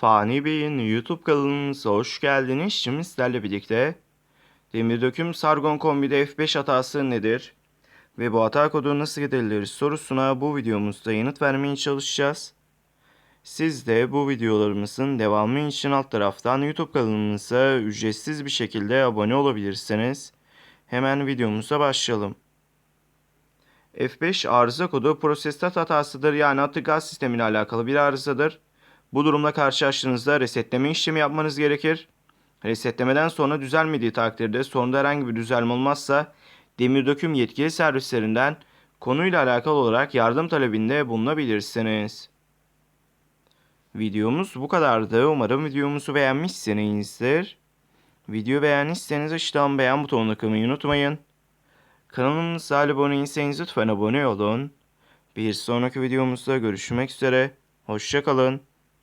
Fani Bey'in YouTube kanalımıza hoş geldiniz. Şimdi sizlerle birlikte demir döküm sargon kombide F5 hatası nedir? Ve bu hata kodu nasıl giderilir sorusuna bu videomuzda yanıt vermeye çalışacağız. Siz de bu videolarımızın devamı için alt taraftan YouTube kanalımıza ücretsiz bir şekilde abone olabilirsiniz. Hemen videomuza başlayalım. F5 arıza kodu prosestat hatasıdır yani atı gaz sistemiyle alakalı bir arızadır. Bu durumla karşılaştığınızda resetleme işlemi yapmanız gerekir. Resetlemeden sonra düzelmediği takdirde sorunda herhangi bir düzelme olmazsa demir döküm yetkili servislerinden konuyla alakalı olarak yardım talebinde bulunabilirsiniz. Videomuz bu kadardı. Umarım videomuzu beğenmişsinizdir. Video beğendiyseniz aşağıdan beğen butonuna kılmayı unutmayın. Kanalımıza abone değilseniz lütfen abone olun. Bir sonraki videomuzda görüşmek üzere. Hoşçakalın.